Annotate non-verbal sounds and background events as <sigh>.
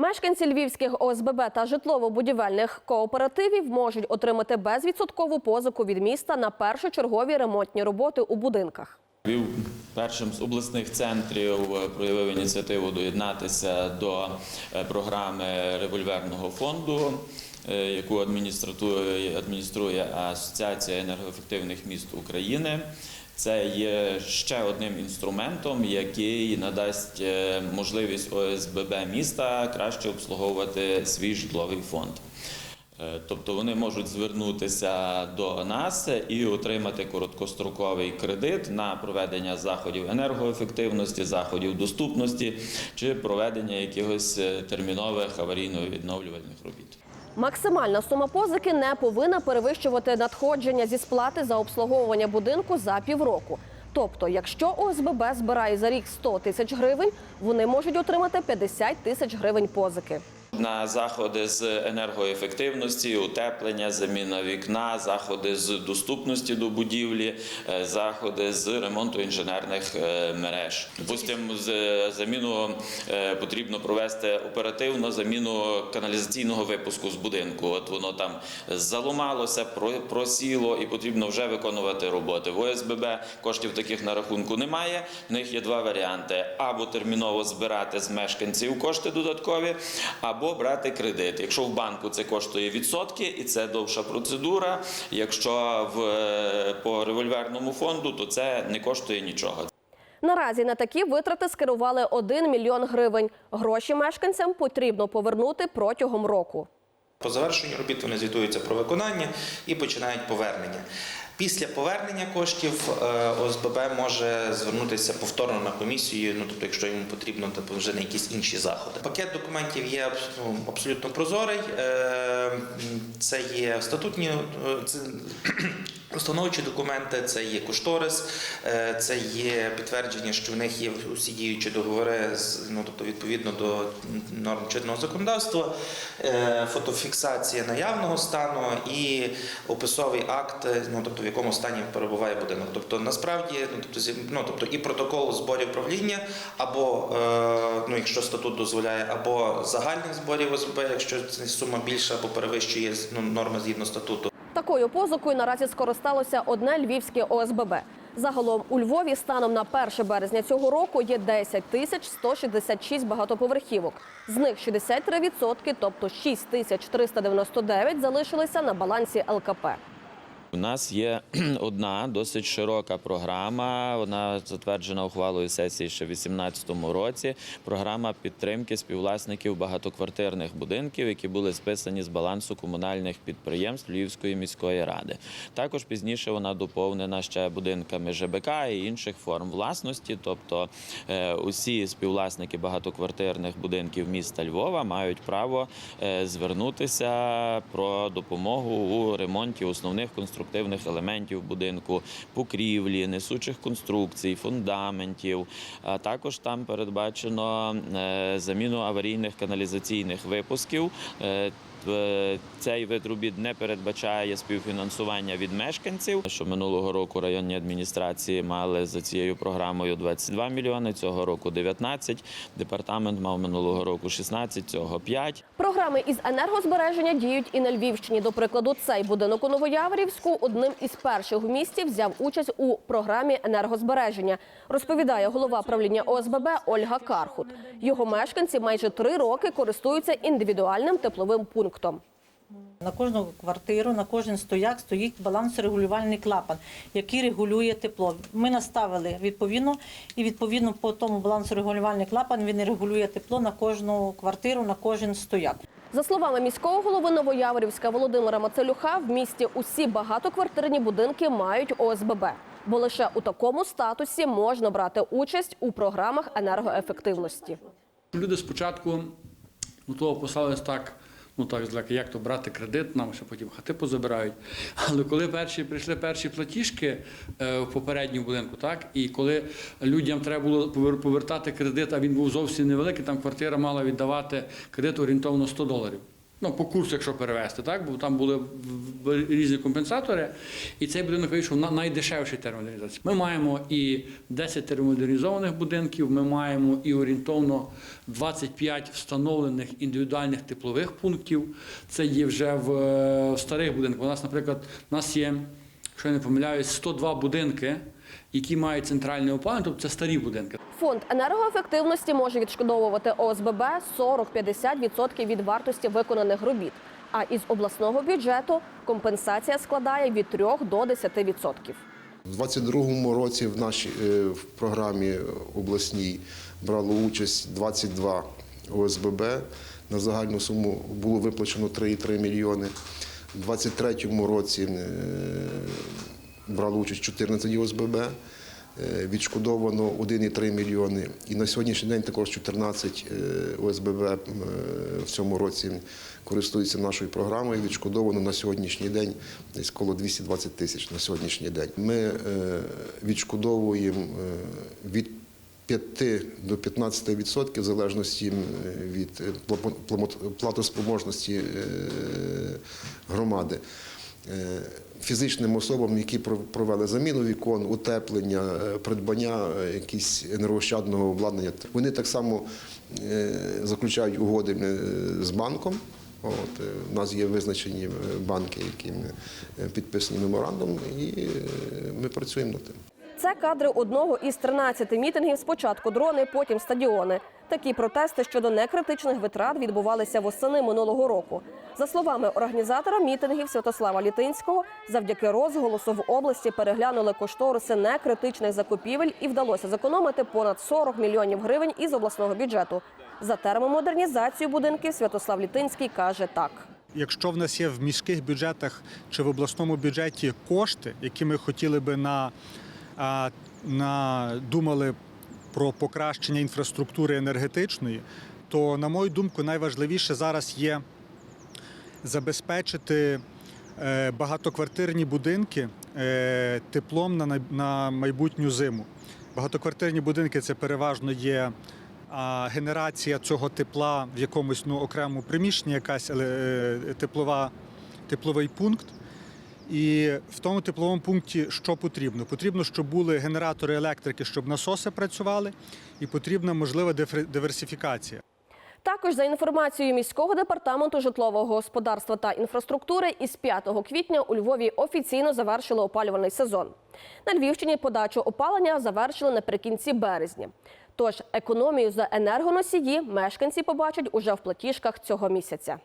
Мешканці львівських ОСББ та житлово-будівельних кооперативів можуть отримати безвідсоткову позику від міста на першочергові ремонтні роботи у будинках. Львів першим з обласних центрів е, проявив ініціативу доєднатися до е, програми револьверного фонду, е, яку адмініструє, адмініструє Асоціація енергоефективних міст України. Це є ще одним інструментом, який надасть е, можливість ОСББ міста краще обслуговувати свій житловий фонд. Е, Тобто вони можуть звернутися до нас і отримати короткостроковий кредит на проведення заходів енергоефективності, заходів доступності чи проведення якихось е, термінових аварійно-відновлювальних робіт. Максимальна сума позики не повинна перевищувати надходження зі сплати за обслуговування будинку за півроку. Тобто, якщо ОСББ збирає за рік 100 тисяч гривень, вони можуть отримати 50 тисяч гривень позики. На заходи з енергоефективності, утеплення, заміна вікна, заходи з доступності до будівлі, е, заходи з ремонту інженерних е, мереж. Допустимо, е, заміну потрібно провести оперативно заміну каналізаційного випуску з будинку. От воно там заломалося, про- просіло і потрібно вже виконувати роботи. В ОСББ коштів таких на рахунку немає. В них є два варіанти: або терміново збирати з мешканців кошти додаткові, або брати кредит. Якщо в банку це коштує відсотки, і це довша процедура. Якщо в е, по револьверному фонду, то це не коштує нічого. Наразі на такі витрати скерували 1 мільйон гривень. Гроші мешканцям потрібно повернути протягом року. По завершенню робіт вони звітуються про виконання і починають повернення. Після повернення коштів е, ОСББ може звернутися повторно на комісію, ну тобто, якщо йому потрібно, то вже на якісь інші заходи. Пакет документів є абсолютно прозорий. Е, Це є статутні е, це, установчі документи, це є кошторис, е, це є підтвердження, що в них є усі діючі договори ну тобто відповідно до норм чинного законодавства, е, фотофіксація наявного стану і описовий акт, ну тобто в якому стані перебуває будинок. Тобто насправді ну тобто ну тобто і протокол зборів правління, або е, ну якщо статут дозволяє, або загальних зборів ОСБ, якщо сума більша або перевищує ну, норми згідно статуту. Такою позикою наразі скористалося одне львівське ОСББ. Загалом у Львові станом на 1 березня цього року є 10 тисяч 166 багатоповерхівок. З них 63%, тобто 6 тисяч 399 залишилися на балансі ЛКП. У нас є <clears throat> одна досить широка програма. Вона затверджена ухвалою сесії ще в 2018 році. Програма підтримки співвласників багатоквартирних будинків, які були списані з балансу комунальних підприємств Львівської міської ради. Також пізніше вона доповнена ще будинками ЖБК і інших форм власності. Тобто е, усі співвласники багатоквартирних будинків міста Львова мають право е, звернутися про допомогу у ремонті основних конструктивних елементів будинку, покрівлі, несучих конструкцій, фундаментів. А також там передбачено е, заміну аварійних каналізаційних випусків. Е, Цей вид робіт не передбачає співфінансування від мешканців. Що минулого року районні адміністрації мали за цією програмою 22 мільйони, цього року 19. Департамент мав минулого року 16, цього 5. Програми із енергозбереження діють і на Львівщині. До прикладу, цей будинок у Новояворівську одним із перших в місті взяв участь у програмі енергозбереження. Розповідає голова правління ОСББ Ольга Кархут. Його мешканці майже три роки користуються індивідуальним тепловим пунктом. На кожну квартиру, на кожен стояк стоїть балансорегулювальний клапан, який регулює тепло. Ми наставили відповідно, і відповідно по тому балансорегулювальний клапан він регулює тепло на кожну квартиру, на кожен стояк. За словами міського голови Новояворівська Володимира Мацелюха, в місті усі багатоквартирні будинки мають ОСББ, бо лише у такому статусі можна брати участь у програмах енергоефективності. Люди спочатку ну, того поставились так, ну так злегка, як то брати кредит, нам ще потім хати позабирають. Але коли перші прийшли перші платіжки е, в попередньому будинку, так, і коли людям треба було повертати кредит, а він був зовсім невеликий, там квартира мала віддавати кредит орієнтовно 100 доларів. Ну, по курсу, якщо перевести, так? Бо там були різні компенсатори, і цей будинок вийшов на найдешевший термомодернізації. Ми маємо і 10 термодернізованих будинків, ми маємо і орієнтовно 25 встановлених індивідуальних теплових пунктів. Це є вже е, в старих будинках. У нас, наприклад, у нас є, якщо я не помиляюсь, 102 будинки, які мають центральне опалення, тобто це старі будинки. Фонд енергоефективності може відшкодовувати ОСББ 40-50% від вартості виконаних робіт. А із обласного бюджету компенсація складає від 3 до 10%. У 2022 році в нашій е, в програмі обласній брало участь 22 ОСББ. На загальну суму було виплачено 3,3 мільйони. У 2023 році е, брало участь 14 ОСББ. Е, Відшкодовано 1,3 мільйони. І на сьогоднішній день також 14 е, ОСББ е, в цьому році користуються нашою програмою. Відшкодовано на сьогоднішній день десь коло 220 тисяч на сьогоднішній день. Ми відшкодовуємо від 5 до 15 відсотків в залежності від е, платоспроможності е, громади. Е, Фізичним особам, які провели заміну вікон, утеплення, придбання якісь енергоощадного обладнання, вони так само заключають угоди з банком. От, у нас є визначені банки, е, підписані меморандум, і ми працюємо над тим. Це кадри одного із 13 мітингів. Спочатку дрони, потім стадіони. Такі протести щодо некритичних витрат відбувалися восени минулого року. За словами організатора мітингів Святослава Літинського, завдяки розголосу в області переглянули кошториси некритичних закупівель і вдалося зекономити понад 40 мільйонів гривень із обласного бюджету. За термомодернізацію будинків Святослав Літинський каже так. Якщо в нас є в міських бюджетах чи в обласному бюджеті кошти, які ми хотіли би на, думали про покращення інфраструктури енергетичної, то, на мою думку, найважливіше зараз є забезпечити е, багатоквартирні будинки е, теплом на, майбутню зиму. Багатоквартирні будинки це переважно є а, генерація цього тепла в якомусь ну, окремому приміщенні, якась е, теплова, тепловий пункт. І в тому тепловому пункті що потрібно? Потрібно, щоб були генератори електрики, щоб насоси працювали, і потрібна можлива диверсифікація. Також за інформацією міського департаменту житлового господарства та інфраструктури, із 5 квітня у Львові офіційно завершили опалювальний сезон. На Львівщині подачу опалення завершили наприкінці березня. Тож економію за енергоносії мешканці побачать уже в платіжках цього місяця.